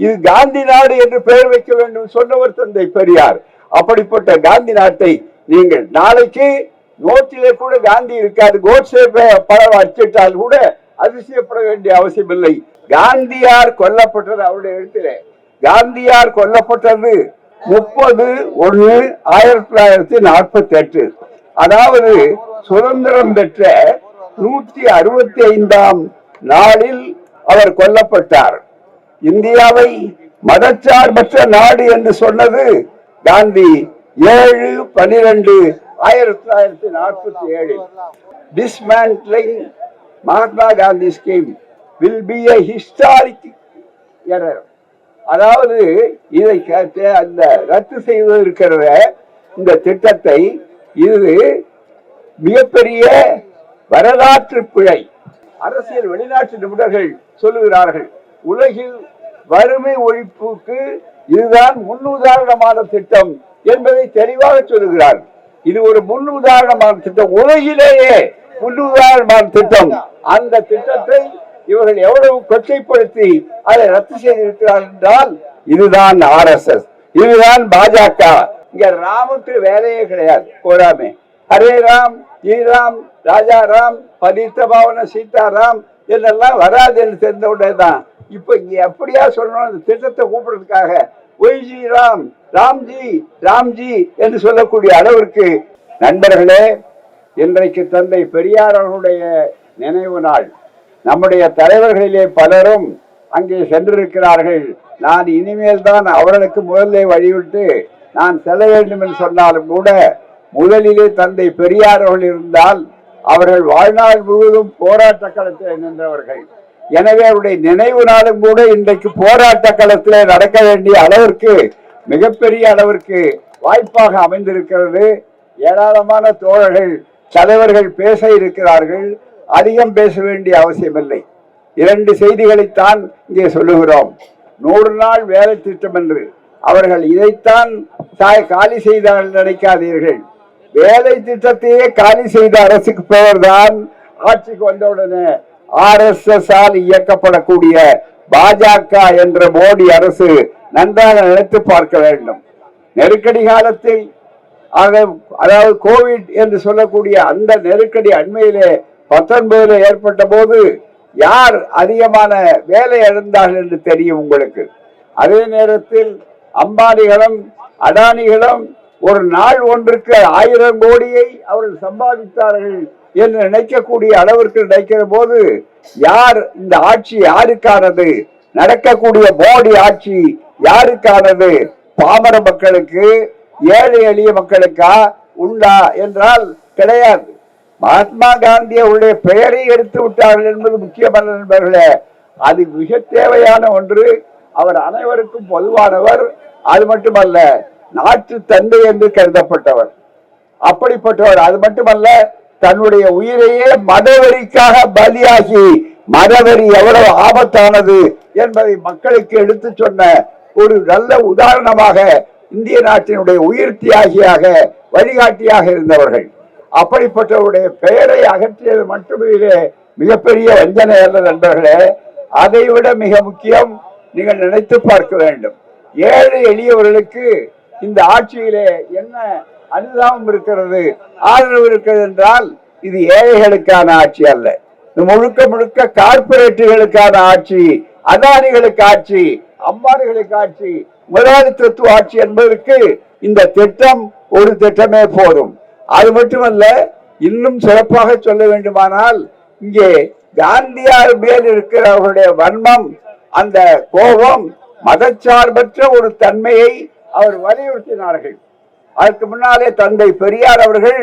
இது காந்தி நாடு என்று பெயர் வைக்க வேண்டும் சொன்னவர் தந்தை பெரியார். அப்படிப்பட்ட காந்தி நாட்டை நீங்கள் நாளைக்கு நோட்டிலே கூட காந்தி இருக்காது கோட்ஸே படம் அச்சிட்டால் கூட அதிசயப்பட வேண்டிய அவசியம் இல்லை காந்தியார் கொல்லப்பட்டது அவருடைய எழுத்திலே. காந்தியார் கொல்லப்பட்டது முப்பது ஒண்ணு ஆயிரத்தி தொள்ளாயிரத்தி நாற்பத்தி எட்டு அதாவது சுதந்திரம் பெற்ற நூற்றி அறுபத்தி ஐந்தாம் நாளில் அவர் கொல்லப்பட்டார். இந்தியாவை மதச்சார்பற்ற நாடு என்று சொன்னது காந்தி ஏழு பனிரெண்டு ஆயிரத்தி தொள்ளாயிரத்தி நாற்பத்தி ஏழில் dismantling Mahatma Gandhi scheme will be a historic error அதாவது இதை கேட்டு அந்த ரத்து செய்து இருக்கிறத இந்த திட்டத்தை இது மிகப்பெரிய வரலாற்று பிழை. அரசியல் வெளிநாட்டு நிபுணர்கள் சொல்லுகிறார்கள் உலகில் வறுமை ஒழிப்புக்கு இதுதான் முன்னுதாரணமான திட்டம் என்பதை தெளிவாக சொல்லுகிறார். இது ஒரு முன்னுதாரணமான திட்டம். உலகிலேயே முன்னுதாரணமான திட்டம். அந்த திட்டத்தை இவர்கள் எவ்வளவு கொச்சைப்படுத்தி அதை ரத்து செய்திருக்கிறார்கள் என்றால் இதுதான் ஆர் எஸ் எஸ் இதுதான் பாஜக. இங்க ராமுக்கு வேலையே கிடையாது. போராமே ஹரே ராம் ஸ்ரீராம் ராஜா ராம் பதித்த பாவன சீதாராம் இதெல்லாம் வராது என்று தெரிந்த உடனே தான் இப்ப இங்க எப்படியா சொல்லணும்? அந்த திட்டத்தை கூப்பிடுறதுக்காக ஒய்ஜி ராம் ராம்ஜி ராம்ஜி என்று சொல்லக்கூடிய அளவிற்கு நண்பர்களே இன்றைக்கு தந்தை பெரியார் அவர்களுடைய நினைவு நாள். நம்முடைய தலைவர்களிலே பலரும் அங்கே சென்றிருக்கிறார்கள். நான் இனிமேல் தான் அவர்களுக்கு முதல்ல வழிவிட்டு நான் செல்ல வேண்டும் என்று சொன்னாலும் கூட முதலிலே தந்தை பெரியார் அவர்கள் இருந்தால் அவர்கள் வாழ்நாள் முழுவதும் போராட்ட களத்தில் நின்றவர்கள். எனவே அவருடைய நினைவு நாளும் கூட இன்றைக்கு போராட்ட களத்தில் நடக்க வேண்டிய அளவிற்கு மிகப்பெரிய அளவிற்கு வாய்ப்பாக அமைந்திருக்கிறது. ஏராளமான தோழர்கள் தலைவர்கள் பேச இருக்கிறார்கள். அதிகம் பேச வேண்டிய அவசியமில்லை. இரண்டு செய்திகளைத்தான் இங்கே சொல்லுகிறோம். நூறு நாள் வேலை திட்டம் என்று. அவர்கள் இதைத்தான் தாய் காலி செய்தார்கள் நினைக்காதீர்கள். வேலை திட்டத்தையே காலி செய்த அரசுக்கு பெயர்தான் ஆட்சிக்கு வந்தவுடனே ஆர் எஸ் எஸ் ஆல் இயக்கப்படக்கூடிய பாஜக என்ற மோடி அரசு நன்றாக நினைத்து பார்க்க வேண்டும். நெருக்கடி காலத்தில் அதாவது கோவிட் என்று சொல்லக்கூடிய அந்த நெருக்கடி அண்மையிலே பத்தொன்பதுல ஏற்பட்ட போது யார் அதிகமான வேலை இழந்தார்கள் என்று தெரியும் உங்களுக்கு. அதே நேரத்தில் அம்பானிகளும் அடானிகளும் ஒரு நாள் ஒன்றுக்கு ஆயிரம் கோடியை அவர்கள் சம்பாதித்தார்கள் என்று நினைக்கக்கூடிய அளவிற்கு நினைக்கிற போது யார் இந்த ஆட்சி யாருக்கானது? நடக்கக்கூடிய மோடி ஆட்சி யாருக்கானது? பாமர மக்களுக்கு ஏழை எளிய மக்களுக்கா? உண்டா என்றால் கிடையாது. மகாத்மா காந்தி அவருடைய பெயரை எடுத்து விட்டார்கள் என்பது முக்கியமல்ல நண்பர்களே. அது மிக தேவையான ஒன்று. அவர் அனைவருக்கும் பொதுவானவர். அது மட்டுமல்ல நாட்டு தந்தை என்று கருதப்பட்டவர். அப்படிப்பட்டவர். அது மட்டுமல்ல தன்னுடைய உயிரையே மதவெறிக்காக பலியாகி மதவெறி எவ்வளவு ஆபத்தானது என்பதை மக்களுக்கு எடுத்து சொன்ன ஒரு நல்ல உதாரணமாக இந்திய நாட்டினுடைய உயிர் தியாகியாக வழிகாட்டியாக இருந்தவர்கள். அப்படிப்பட்டவருடைய பெயரை அகற்றியது மட்டுமே மிகப்பெரிய வஞ்சனை அல்ல நண்பர்களே. அதை விட மிக முக்கியம் நீங்கள் நினைத்து பார்க்க வேண்டும். ஏழை எளியவர்களுக்கு இந்த ஆட்சியிலே என்ன அனுதாபம் இருக்கிறது. ஆதரவு இருக்கிறது என்றால் இது ஏழைகளுக்கான ஆட்சி அல்ல. இது முழுக்க முழுக்க கார்பரேட்டுகளுக்கான ஆட்சி அதானிகளுக்கு ஆட்சி அம்பானிகளுக்கு ஆட்சி முதலாளித்துவ ஆட்சி என்பதற்கு இந்த திட்டம் ஒரு திட்டமே போதும். அது மட்டுமல்ல இன்னும் சிறப்பாக சொல்ல வேண்டுமானால் இங்கே காந்தியார் மேல் இருக்கிற அவருடைய வன்மம் அந்த கோபம் மதச்சார்பற்ற ஒரு தன்மையை அவர் வலியுறுத்தினார்கள். அதற்கு முன்னாலே தந்தை பெரியார் அவர்கள்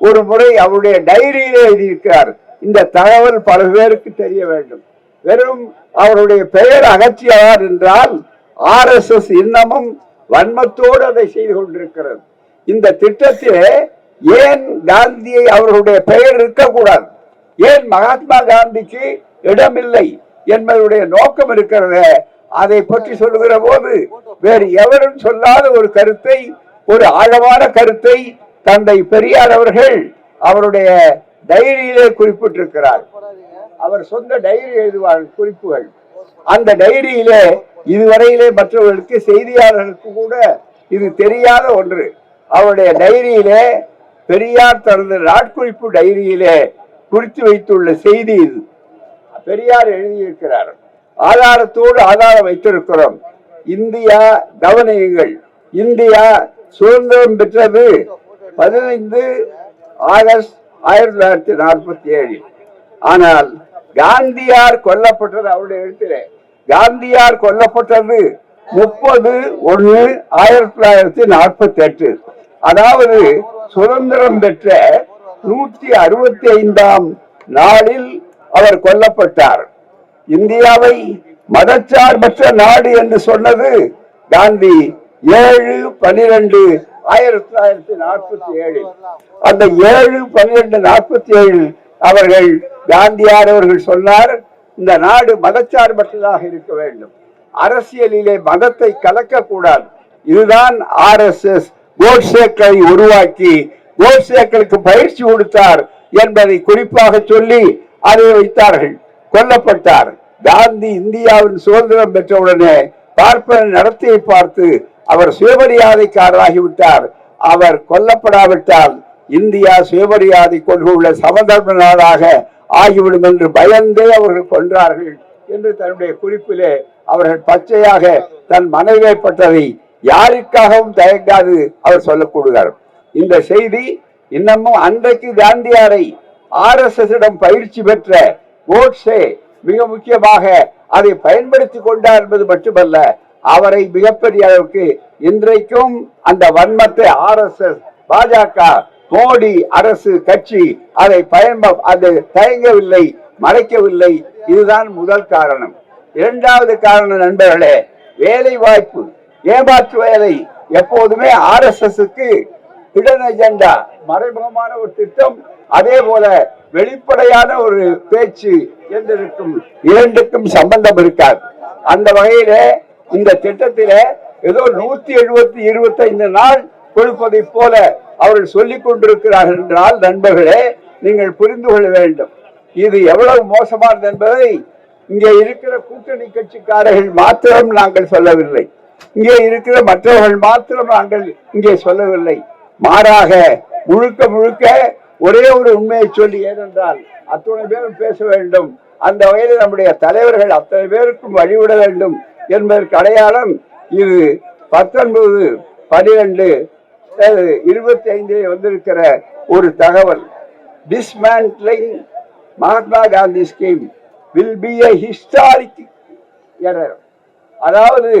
ஒரு முறை அவருடைய டைரியிலே எழுதியிருக்கிறார். இந்த தகவல் பல பேருக்கு தெரிய வேண்டும். வெறும் அவருடைய பெயர் அகற்றியார் என்றால் ஆர் எஸ் எஸ் இன்னமும் வன்மத்தோடு அதை செய்து கொண்டிருக்கிறது. இந்த திட்டத்திலே ஏன் காந்தியை அவர்களுடைய பெயர் இருக்கக்கூடாது? ஏன் மகாத்மா காந்திக்கு இடமில்லை என்பதுடைய நோக்கம் இருக்கிறத? அதை பற்றி சொல்லுகிற போது வேறு எவரும் சொல்லாத ஒரு கருத்தை ஒரு ஆழமான கருத்தை தந்தை பெரியார் அவர்கள் அவருடைய டைரியிலே குறிப்பிட்டிருக்கிறார். அவர் சொந்த டைரி எழுதுவார் குறிப்புகள். அந்த டைரியிலே இதுவரையிலே மற்றவர்களுக்கு செய்தியாளர்களுக்கு கூட இது தெரியாத ஒன்று. அவருடைய டைரியிலே பெரியார் தனது நாட்குறிப்பு டைரியிலே குறித்து வைத்துள்ள செய்தி இது. பெரியார் எழுதியிருக்கிறார் ஆதாரத்தோடு ஆதாரம் வைத்திருக்கிறோம். இந்தியா கவனியுங்கள். இந்தியா சுதந்திரம் பெற்றது பதினைந்து ஆகஸ்ட் ஆயிரத்தி தொள்ளாயிரத்தி நாற்பத்தி ஏழில் ஆனால் காந்தியார் கொல்லப்பட்டது அவருடைய எழுத்திலே. காந்தியார் கொல்லப்பட்டது முப்பது ஒன்று ஆயிரத்தி தொள்ளாயிரத்தி நாற்பத்தி எட்டு அதாவது சுதந்திரம் பெற்ற நூற்றி அறுபத்தி ஐந்தாம் நாளில் அவர் கொல்லப்பட்டார். இந்தியாவை மதச்சார்பற்ற நாடு என்று சொன்னது காந்தி ஏழு பனிரெண்டு ஆயிரத்தி தொள்ளாயிரத்தி நாற்பத்தி ஏழில் அந்த ஏழு பன்னிரெண்டு நாற்பத்தி ஏழில் அவர்கள் காந்தியார் அவர்கள் சொன்னார் இந்த நாடு மதச்சார்பற்றதாக இருக்க வேண்டும். அரசியலிலே மதத்தை கலக்கக்கூடாது. இதுதான் ஆர் எஸ் எஸ் கோட்சேக்களை உருவாக்கி கோட்சேக்களுக்கு பயிற்சி கொடுத்தார் என்பதை குறிப்பாக சொல்லி அதை வைத்தார்கள். கொல்லப்பட்டார். காந்தி இந்தியாவின் சுதந்திரம் பெற்றவுடனே பார்ப்பன நடத்தியை பார்த்து அவர் சுயமரியாதைக்காரராகிவிட்டார் அவர் கொல்லப்படாவிட்டால் இந்தியா சுயமரியாதை கொண்டுள்ள சமதர்ம நாடாக ஆகிவிடும் என்று பயந்தே அவர்கள் கொன்றார்கள் என்று தன்னுடைய குறிப்பிலே அவர்கள் பச்சையாக தன் மனைவியப்பட்டதை யாருக்காகவும் தயங்காது அவர் சொல்லக்கூடுகிறார். இந்த செய்தி இன்னமும் அன்றைக்கு காந்தியாரை ஆர் எஸ் எஸ் இடம் பயிற்சி பெற்ற கோட்ஸே மிக முக்கியமாக அதை பயன்படுத்தி கொண்டார் என்பது மட்டுமல்ல அவரை மிகப்பெரிய அளவுக்கு இன்றைக்கும் அந்த வன்மத்தை ஆர் எஸ் எஸ் பாஜக மோடி அரசு கட்சி அதை பயன்ப அது தயங்கவில்லை மறைக்கவில்லை. இதுதான் முதல் காரணம். இரண்டாவது காரணம் நண்பர்களே வேலை வாய்ப்பு ஏமாற்று வேலை எப்போதுமே ஆர் எஸ் எஸ்க்கு ஹிடன் அஜெண்டா மறைமுகமான ஒரு திட்டம் அதே போல வெளிப்படையான ஒரு பேச்சு என்றிருக்கும். இரண்டுக்கும் சம்பந்தம் இருக்காது. அந்த வகையில இந்த திட்டத்தில ஏதோ நூத்தி எழுபத்தி இருபத்தி ஐந்து நாள் கொடுப்பதை போல அவர்கள் சொல்லிக் கொண்டிருக்கிறார்கள் என்றால் நண்பர்களே நீங்கள் புரிந்து கொள்ள வேண்டும். இது எவ்வளவு மோசமானது என்பதை இங்கே இருக்கிற கூட்டணி கட்சிக்காரர்கள் மாத்திரம் நாங்கள் சொல்லவில்லை. இங்கே இருக்கிற மற்றவர்கள் மாத்திரம் நாங்கள் இங்கே சொல்லவில்லை. மாறாக முழுக்க முழுக்க ஒரே ஒரு உண்மையை சொல்லி ஏனென்றால் அத்தனை பேரும் பேச வேண்டும். அந்த வகையில் நம்முடைய தலைவர்கள் அத்தனை பேருக்கும் வழிவிட வேண்டும். என்பதற்கு அடையாளம் இது பத்தொன்பது பனிரெண்டு இருபத்தி ஐந்தே வந்திருக்கிற ஒரு தகவல். Dismantling Mahatma Gandhi scheme will be a historic error அதாவது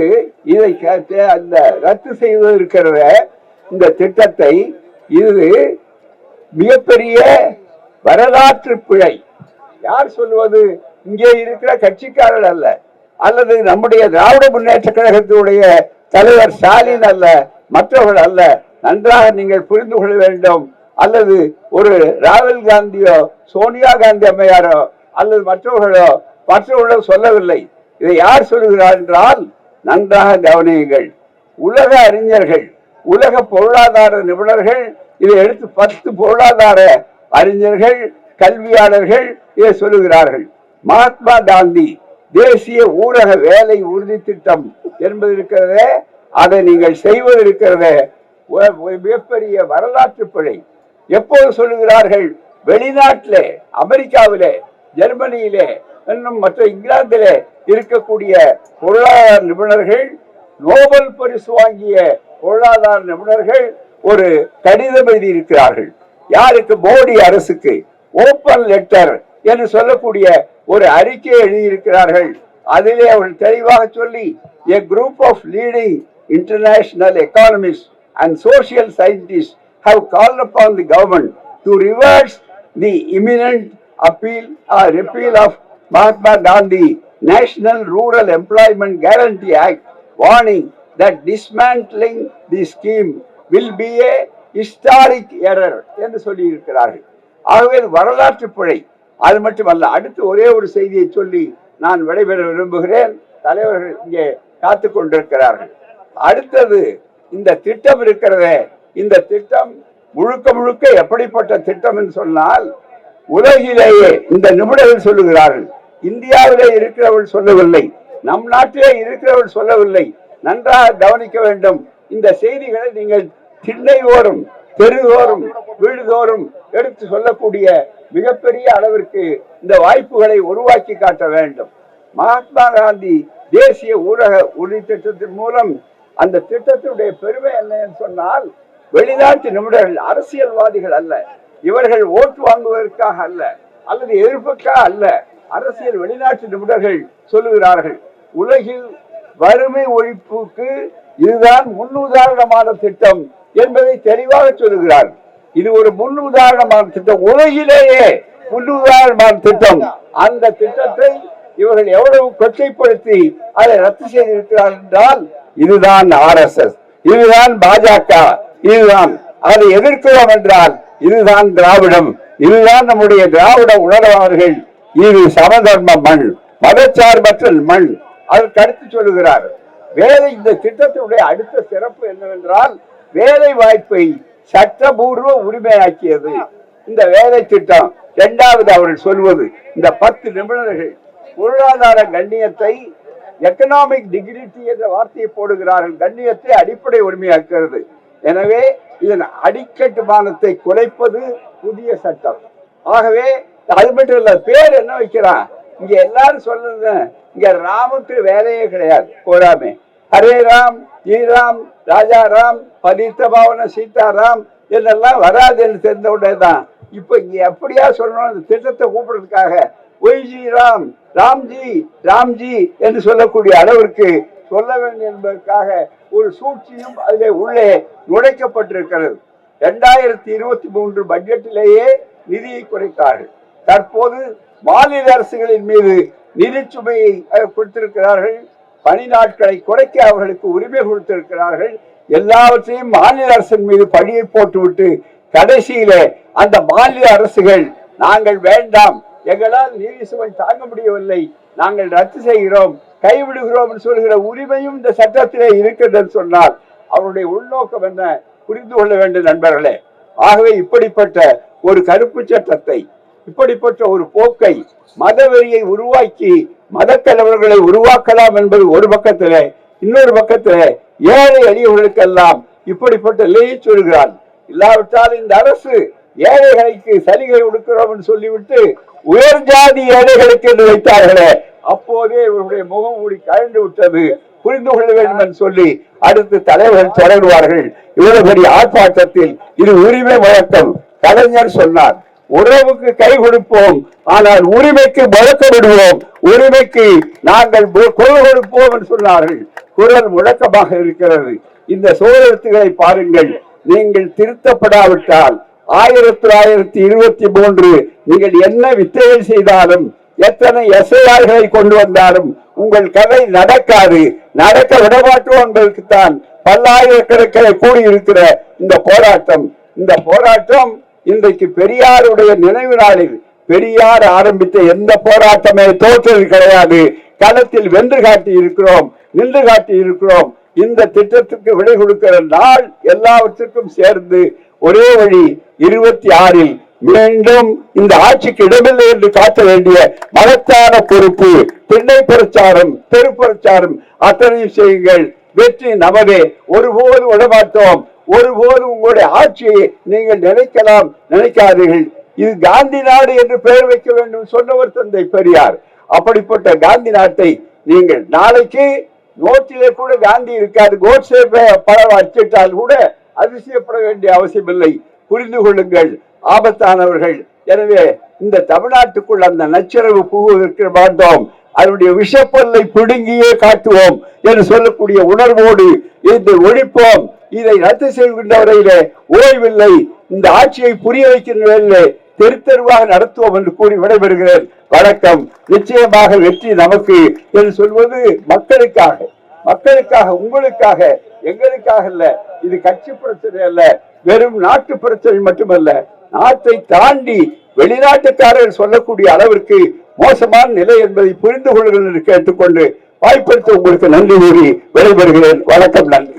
இதை க- அந்த ரத்து செய்வது இந்த திட்டத்தை இது மிகப்பெரிய வரலாற்று பிழை. யார் சொல்லுவது இங்கே இருக்கிற கட்சிக்காரர் அல்ல. அல்லது நம்முடைய திராவிட முன்னேற்ற கழகத்தினுடைய தலைவர் ஸ்டாலின் அல்ல மற்றவர்கள் அல்ல நன்றாக நீங்கள் புரிந்து கொள்ள வேண்டும். அல்லது ஒரு ராகுல் காந்தியோ சோனியா காந்தி அம்மையாரோ அல்லது மற்றவர்களோ மற்றவர்களோ சொல்லவில்லை. இதை யார் சொல்லுகிறார் என்றால் நன்றாக கவனியுங்கள். உலக அறிஞர்கள் உலக பொருளாதார நிபுணர்கள் இதை எடுத்து பத்து பொருளாதார அறிஞர்கள் கல்வியாளர்கள் இதை சொல்லுகிறார்கள். மகாத்மா காந்தி தேசிய ஊரக வேலை உறுதி திட்டம் என்பது இருக்கிறது அதை நீங்கள் செய்வது இருக்கிறது. மிகப்பெரிய வரலாற்று பிழை. எப்போது சொல்லுகிறார்கள் வெளிநாட்டிலே அமெரிக்காவிலே ஜெர்மனியிலே இன்னும் மற்ற இங்கிலாந்திலே இருக்கக்கூடிய பொருளாதார நிபுணர்கள் நோபல் பரிசு வாங்கிய பொருளாதார நிபுணர்கள் ஒரு கடிதம் எழுதியிருக்கிறார்கள். யாருக்கு? மோடி அரசுக்கு. ஓப்பன் லெட்டர் என்று சொல்லக்கூடிய ஒரு அறிக்கை எழுதியிருக்கிறார்கள் அதிலே அவர்கள் தெளிவாக சொல்லி a group of leading international economist and social scientist have call upon the government to reverse the imminent appeal repeal of Mahatma Gandhi national rural employment guarantee act warning that dismantling the scheme will be a historic error என்று சொல்லியிருக்கிறார்கள் ஆகவே வரலாற்று பிழை அது மட்டுமல்ல அடுத்து ஒரே ஒரு செய்தியை சொல்லி நான் விடைபெற விரும்புகிறேன். தலைவர்கள் இங்கே காத்துக் கொண்டிருக்கிறார்கள். அடுத்தது இந்த திட்டம் இருக்கிறதே. இந்த திட்டம் முழுக்க முழுக்க எப்படிப்பட்ட திட்டம் என்று சொன்னால் உலகிலேயே இந்த நிபுணர்கள் சொல்லுகிறார்கள் இந்தியாவிலே இருக்கிறவர்கள் சொல்லவில்லை நம் நாட்டிலே இருக்கிறவள் சொல்லவில்லை நன்றாக கவனிக்க வேண்டும். இந்த செய்திகளை நீங்கள் திண்ணையோறும் தெருதோறும் வீடுதோறும் எடுத்து சொல்லக்கூடிய மிகப்பெரிய அளவிற்கு இந்த வாய்ப்புகளை உருவாக்கி காட்ட வேண்டும். மகாத்மா காந்தி தேசிய ஊரக உறுதி திட்டத்தின் மூலம் அந்த திட்டத்தினுடைய பெருமை என்னன்னு சொன்னால் வெளிநாட்டு நிபுணர்கள் அரசியல்வாதிகள் அல்ல இவர்கள் ஓட்டு வாங்குவதற்காக அல்ல அல்லது எதிர்ப்புக்காக அல்ல அரசியல் வெளிநாட்டு நிபுணர்கள் சொல்லுகிறார்கள். உலகில் வறுமை ஒழிப்புக்கு இதுதான் முன்னுதாரணமான திட்டம் என்பதை தெளிவாக சொல்லுகிறார்கள். இது ஒரு முன் உதாரணமான திட்டம். உலகிலேயே முன்னுதாரணமான திட்டம். அந்த திட்டத்தை இவர்கள் எவ்வளவு கொச்சைப்படுத்தி அதை ரத்து செய்திருக்கிறார் என்றால் இதுதான் ஆர் எஸ் எஸ். இதுதான் பாஜக. இதுதான் அதை எதிர்க்கிறோம் என்றால் இதுதான் திராவிடம். இதுதான் நம்முடைய திராவிட உணர்வாளர்கள். இது சமதர்ம மண் மதச்சார்பற்ற மண். அதற்கு அடுத்து சொல்லுகிறார் வேலை இந்த திட்டத்தினுடைய அடுத்த சிறப்பு என்னவென்றால் வேலை வாய்ப்பை சட்டபூர்வ உரிமையாக்கியது. இந்த வேலை திட்டம் இரண்டாவது அவர்கள் சொல்வது இந்த பத்து நிபுணர்கள் பொருளாதார கண்ணியத்தை எக்கனாமிக் டிகிரிட்டி என்ற வார்த்தையை போடுகிறார்கள். கண்ணியத்தை அடிப்படை உரிமையாக்குகிறது. எனவே இதன் அடிக்கட்டுமானத்தை குறைப்பது புதிய சட்டம். ஆகவே அது மட்டும் இல்ல பேர் என்ன வைக்கிறான்? இங்க எல்லாரும் சொல்றது இங்க ராமுக்கு வேலையே கிடையாது போராமே ஹரே ராம் ஸ்ரீராம் ராஜா ராம் பதித்த பாவன சீதாராம் இதெல்லாம் வராது என்று தெரிந்த உடனே தான் இப்போ இங்கே எப்படியா சொல்லணும் அந்த திட்டத்தை கூப்பிடுறதுக்காக? ஒய்ஜி ராம் ராம்ஜி ராம்ஜி என்று சொல்லக்கூடிய அளவிற்கு சொல்ல வேண்டும் என்பதற்காக ஒரு சூழ்ச்சியும் அதிலே உள்ளே நுழைக்கப்பட்டிருக்கிறது. ரெண்டாயிரத்தி இருபத்தி மூன்று பட்ஜெட்டிலேயே நிதியை குறைத்தார்கள். தற்போது மாநில அரசுகளின் மீது நிதிச்சுமையை கொடுத்திருக்கிறார்கள். பணி நாட்களை குறைக்க அவர்களுக்கு உரிமை கொடுத்திருக்கிறார்கள். எல்லாவற்றையும் மாநில அரசின் மீது பணியை போட்டுவிட்டு கடைசியிலே அந்த மாநில அரசுகள் நாங்கள் வேண்டாம் எங்களால் நீதி சுமை தாங்க முடியவில்லை நாங்கள் ரத்து செய்கிறோம் கைவிடுகிறோம் சொல்கிற உரிமையும் இந்த சட்டத்திலே இருக்கின்றது சொன்னால் அவருடைய உள்நோக்கம் என்ன? புரிந்து கொள்ள வேண்டும் நண்பர்களே. ஆகவே இப்படிப்பட்ட ஒரு கருப்பு சட்டத்தை இப்படிப்பட்ட ஒரு போக்கை மதவெறியை உருவாக்கி மதக்கலவர்களை உருவாக்கலாம் என்பது ஒரு பக்கத்திலே இன்னொரு பக்கத்திலே ஏழை எளியவர்களுக்கெல்லாம் இப்படிப்பட்ட நிலையை சொல்கிறான். இல்லாவிட்டால் இந்த அரசு ஏழைகளுக்கு சலுகை கொடுக்கிறோம் என்று சொல்லிவிட்டு உயர் ஜாதி ஏழைகளுக்கு என்று வைத்தார்களே அப்போதே இவருடைய முகமூடி கழண்டு விட்டது. புரிந்து கொள்ள வேண்டும் என்று சொல்லி அடுத்து தலைவர்கள் தொடருவார்கள். இவ்வளவு பெரிய ஆர்ப்பாட்டத்தில் இது உரிமை வழக்கம். கலைஞர் சொன்னார் உறவுக்கு கை கொடுப்போம் ஆனால் உரிமைக்கு முழக்கம் விடுவோம் உரிமைக்கு நாங்கள் குரல் கொடுப்போம் என்று சொன்னார்கள். குரல் முழக்கமாக இருக்கிறது. இந்த சோதனத்துகளை பாருங்கள். நீங்கள் திருத்தப்படாவிட்டால் ஆயிரத்தி தொள்ளாயிரத்தி இருபத்தி மூன்று நீங்கள் என்ன வித்தைகள் செய்தாலும் எத்தனை எஸ்ஐஆர்களை கொண்டு வந்தாலும் உங்கள் கதை நடக்காது. நடக்க விடமாட்டோம் என்பதற்குத்தான் பல்லாயிரக்கணக்கில் கூடியிருக்கிற இந்த போராட்டம். இந்த போராட்டம் இன்றைக்கு பெரியாருடைய நினைவு நாளில் பெரியார் ஆரம்பித்த எந்த போராட்டமே தோற்றது கிடையாது. களத்தில் வென்று காட்டி இருக்கிறோம் நின்று காட்டி இருக்கிறோம். இந்த திட்டத்துக்கு விடை கொடுக்கிற நாள் எல்லாவற்றுக்கும் சேர்ந்து ஒரே வழி இருபத்தி ஆறில் மீண்டும் இந்த ஆட்சிக்கு இடமில்லை என்று காட்ட வேண்டிய மகத்தான பொறுப்பு திண்ணை பிரச்சாரம் தெரு பிரச்சாரம். அத்தனையும் செய்யுங்கள் வெற்றி நமதே ஒருபோதும் விடமாட்டோம். ஒருபோதும் உங்களுடைய ஆட்சியை நீங்கள் நினைக்கலாம் நினைக்காதீர்கள். இது காந்தி நாடு என்று பெயர் வைக்க வேண்டும் சொன்னவர் தந்தை பெரியார். அப்படிப்பட்ட காந்தி நாட்டை நீங்கள் நாளைக்கு நோட்டிலே கூட காந்தி இருக்காது கோட்ஸே படம் அச்சிட்டால் கூட அதிசயப்பட வேண்டிய அவசியம் இல்லை புரிந்து கொள்ளுங்கள் ஆபத்தானவர்கள். எனவே இந்த தமிழ்நாட்டுக்குள் அந்த நச்சரவு புகுவதற்கு மாட்டோம் அதனுடைய விஷப்பல்லை பிடுங்கியே காட்டுவோம் என்று சொல்லக்கூடிய உணர்வோடு இதை ஒழிப்போம். இதை ரத்து செய்கின்ற வரையிலே ஓய்வில்லை. இந்த ஆட்சியை புரிய வைக்கின்ற தெருத்தெருவாக நடத்துவோம் என்று கூறி விடைபெறுகிறேன். வணக்கம். நிச்சயமாக வெற்றி நமக்கு என்று சொல்வது மக்களுக்காக மக்களுக்காக உங்களுக்காக எங்களுக்காக அல்ல. இது கட்சி பிரச்சனை அல்ல வெறும் நாட்டு பிரச்சனை மட்டுமல்ல. நாட்டை தாண்டி வெளிநாட்டுக்காரர்கள் சொல்லக்கூடிய அளவிற்கு மோசமான நிலை என்பதை புரிந்து கொள்ளுங்கள் என்று கேட்டுக்கொண்டு வாய்ப்பளித்து உங்களுக்கு நன்றி கூறி விடைபெறுகிறேன். வணக்கம் நன்றி.